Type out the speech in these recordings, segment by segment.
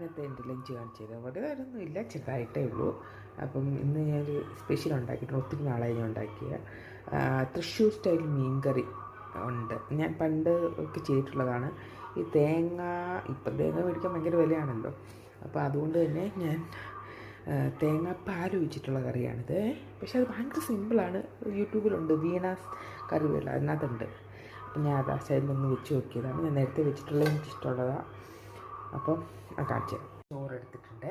ഇന്നത്തെ എന്റെ ലഞ്ച് കാണിച്ചത് വലുതായിട്ടൊന്നും ഇല്ല ചെറുതായിട്ടേ ഉള്ളൂ. അപ്പം ഇന്ന് ഞാനൊരു സ്പെഷ്യൽ ഉണ്ടാക്കിയിട്ടുണ്ട് ഒത്തിരി നാളായി ഞാൻ ഉണ്ടാക്കിയ തൃശ്ശൂർ സ്റ്റൈൽ മീൻകറി ഉണ്ട്. ഞാൻ പണ്ട് ഒക്കെ ചെയ്തിട്ടുള്ളതാണ്. ഈ തേങ്ങ ഇപ്പം തേങ്ങ മേടിക്കാൻ ഭയങ്കര വിലയാണല്ലോ. അപ്പോൾ അതുകൊണ്ട് തന്നെ ഞാൻ തേങ്ങ പാൽ ഒഴിച്ചിട്ടുള്ള കറിയാണിത്. പക്ഷേ അത് ഭയങ്കര സിമ്പിളാണ് യൂട്യൂബിലുണ്ട് വീണാസ് കറിവേല അതിനകത്തുണ്ട്. അപ്പം ഞാൻ അത് സ്റ്റൈലിലൊന്ന് വെച്ച് നോക്കിയതാണ്. ഞാൻ നേരത്തെ വെച്ചിട്ടുള്ളത് എനിക്കിഷ്ടമുള്ളതാണ് അപ്പം ആ കാണിച്ചു. തരാം ചോറ് എടുത്തിട്ടുണ്ട്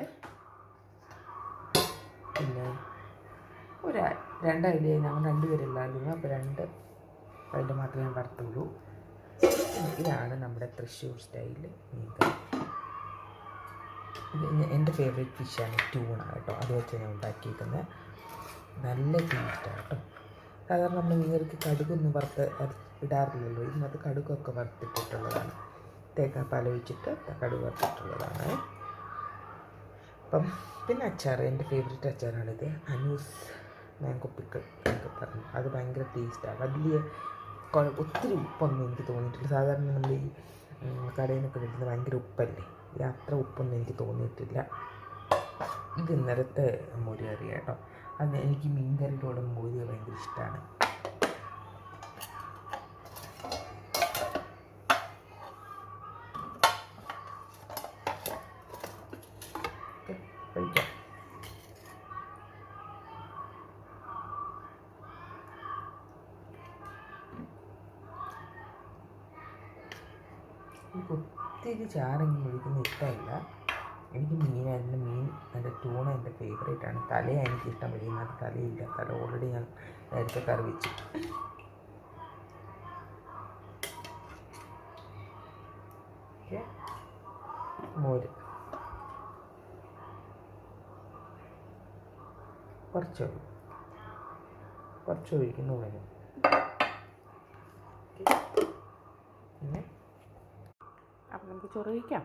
പിന്നെ ഒരു രണ്ടയില ഞങ്ങൾ രണ്ടുപേരില്ലായിരുന്നു അപ്പോൾ രണ്ട് അതിൽ മാത്രമേ ഞാൻ വറുത്തുള്ളൂ ഇതാണ് നമ്മുടെ തൃശ്ശൂർ സ്റ്റൈൽ. മീൻകറി എന്റെ ഫേവറേറ്റ് ഫിഷാണ് ട്യൂണ കേട്ടോ. അത് വെച്ച് ഞാൻ ഉണ്ടാക്കിയിരിക്കുന്നത് നല്ല ടേസ്റ്റാണ് കേട്ടോ. സാധാരണ നമ്മൾ മീനുകൾക്ക് കടുകൊന്നും വറുത്ത് ഇടാറില്ലല്ലോ. ഇതിനകത്ത് കടുകൊക്കെ വറുത്തിട്ടിട്ടുള്ളതാണ്. തേങ്ങാപ്പാൽ ഒഴിച്ചിട്ട് കടുക് വറുത്തിട്ടുള്ളതാണ്. അപ്പം പിന്നെ അച്ചാർ എന്റെ ഫേവറേറ്റ് അച്ചാറാണിത്. അനൂസ് മാങ്കോ പിക്കിൾ എന്നൊക്കെ പറഞ്ഞു അത് ഭയങ്കര ടേസ്റ്റാണ് വലിയ ഒത്തിരി ഉപ്പൊന്നും എനിക്ക് തോന്നിയിട്ടില്ല. സാധാരണ നമ്മൾ ഈ കടയിൽ നിന്നൊക്കെ കിട്ടുന്നത് ഭയങ്കര ഉപ്പല്ലേ? ഇത് അത്ര ഉപ്പൊന്നും എനിക്ക് തോന്നിയിട്ടില്ല. ഇത് ഇന്നലത്തെ മോര് കറി കേട്ടോ അത് എനിക്ക് മീൻ കറിയുടെ ഭയങ്കര ഇഷ്ടമാണ് എനിക്ക് ഒത്തിരി ചാറെങ്കിലും ഒഴിക്കുന്ന ഇഷ്ടമില്ല. എനിക്ക് മീൻ എന്റെ മീൻ എന്റെ ടൂണ എന്റെ ഫേവറേറ്റ് ആണ്. തലയാണ് എനിക്ക് ഇഷ്ടം ഇതിനകത്ത് തലയില്ല. തല ഓൾറെഡി ഞാൻ നേരത്തെ കറി വെച്ചു മോര്. കുറച്ച് കുറച്ച് ഒഴിക്കുന്നു വരും പിന്നെ അപ്പം നമുക്ക് ചോറ് കഴിക്കാം.